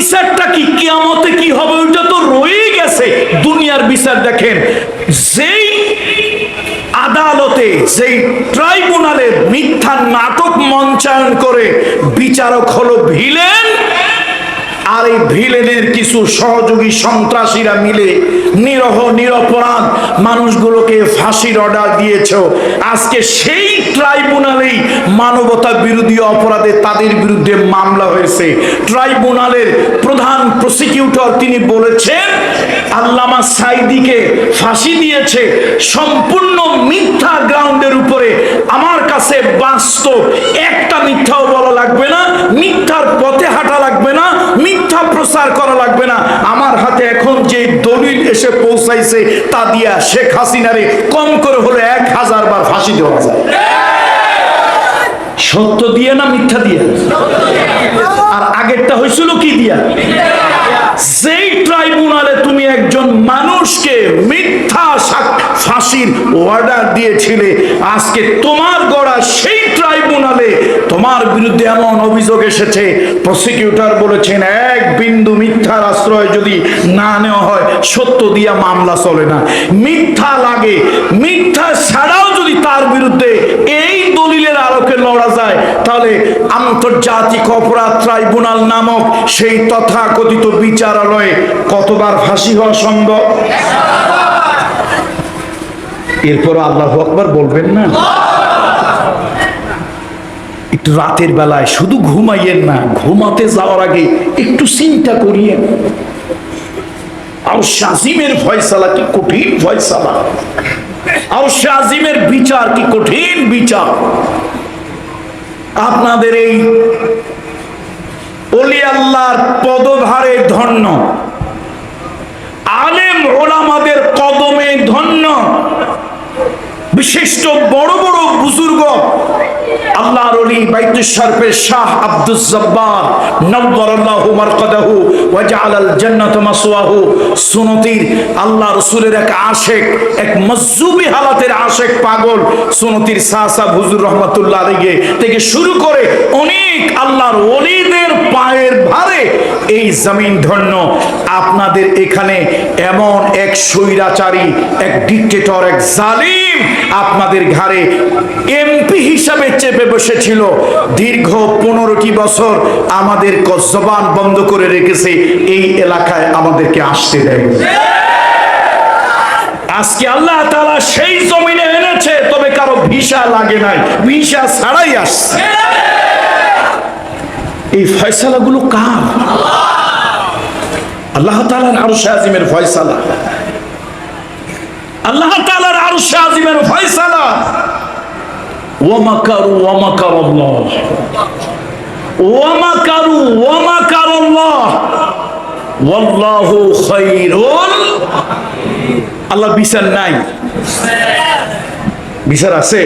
বিচারটা কি কিয়ামতে কি হবে, ওইটা তো রয়ে গেছে। দুনিয়ার বিচার দেখেন, যেই আদালতে, যেই ট্রাইব্যুনালে মিথ্যা নাটক মঞ্চায়ন করে বিচারক হলো ভিলেন, আর এই ভিলেনের কিছু সহযোগী সন্ত্রাসীরা মিলে নিরহ, নিরপরাধ মানুষগুলোকে ফাঁসির অর্ডার দিয়েছ। আজকে সেই ট্রাইব্যুনালেই মানবতা বিরোধী অপরাধে তাদের বিরুদ্ধে মামলা হয়েছে। ট্রাইব্যুনালের প্রধান প্রসিকিউটর তিনি বলেছেন, আল্লামা সাইদিকে ফাঁসি দিয়েছে, সম্পূর্ণ মিথ্যা গ্রাউন্ডের উপরে। আমার কাছে বাস্তব একটা মিথ্যাও বলা লাগবে না, মিথ্যার পথে হাঁটা লাগবে না, মিথ্যা প্রচার করা লাগবে না। আমার হাতে এখন যে দলিল এসে পৌঁছাইছে তা দিয়া শেখ হাসিনারে কম করে হলে এক হাজার বার ফাঁসি দেওয়া যায়। সত্য দিয়ে না মিথ্যা দিয়ে? আর আগেরটা হয়েছিল কি দিয়া? যেই ট্রাইব্যুনালে তুমি একজন মানুষকে মিথ্যা ফাঁসির অর্ডার দিয়েছিলে, আজকে তোমার গড়া সেই ট্রাইব্যুনালে তোমার বিরুদ্ধে এমন অভিযোগ এসেছে। প্রসিকিউটর বলেছেন, এক বিন্দু মিথ্যার আশ্রয় যদি না নেওয়া হয়, সত্য দিয়া মামলা চলে না। মিথ্যা লাগে। মিথ্যা ছাড়াও যদি তার বিরুদ্ধে আন্তর্জাতিক অপরাধ ট্রাইব্যুনাল নামক সেই তথাকথিত বিচারালয়ে কতবার ফাঁসি হওয়া সম্ভব? এরপর আল্লাহ আকবার বলবেন না। একটু রাতের বেলায় শুধু ঘুমাইয়েন না, ঘুমাতে যাওয়ার আগে একটু চিন্তা করিয়েন। আর শাজিমের ফয়সালা কি কঠিন ফয়সালা? আর শাজিমের বিচার কি কঠিন বিচার? আপনাদের এই অলি আল্লাহর পদভারে ধন্য। বিশিষ্ট বড় বড় বুজুর্গ আল্লাহর অলি বাইতুল শরফের শাহ আব্দুল জব্বার। নব্বরাল্লাহু মারকাদাহু ওয়া জাআলাল জান্নাত মাসওয়াহু। সুনতির আল্লাহ রাসূলের এক আশিক, এক মজজুবি হালাতের আশিক পাগল। সুনতির সাসা হুজুর রহমাতুল্লাহ আলাইহি থেকে শুরু করে অনেক আল্লাহর ওলিদের পায়ের ভারে এই জমিন ধন্য। আপনাদের এখানে এমন এক স্বৈরাচারী, এক ডিক্টেটর এক জালিম আপনাদের ঘাড়ে এমপি হিসাবে চেপে বসেছিল। দীর্ঘ পনেরোটি বছর আমাদের জবান বন্ধ করে রেখেছে, এই এলাকায় আমাদেরকে আসতে দেয় আজকে আল্লাহ তাআলা সেই জমিনে এনেছে, তবে কারও ভিসা লাগে নাই, ভিসা ছাড়াই আসছে। এই ফয়সালাগুলো কার? আল্লাহ তাআলার আরশ আজিমের ফয়সালা। আল্লাহ তাআলার আরশ আজিমের ফয়সালা। ওয়ামাকারু ওয়ামাকারাল্লাহ ওয়ামাকারু ওয়ামাকারাল্লাহ ওয়াল্লাহু খায়রুল আল্লাহ বিচার নাই। বিচার আছে?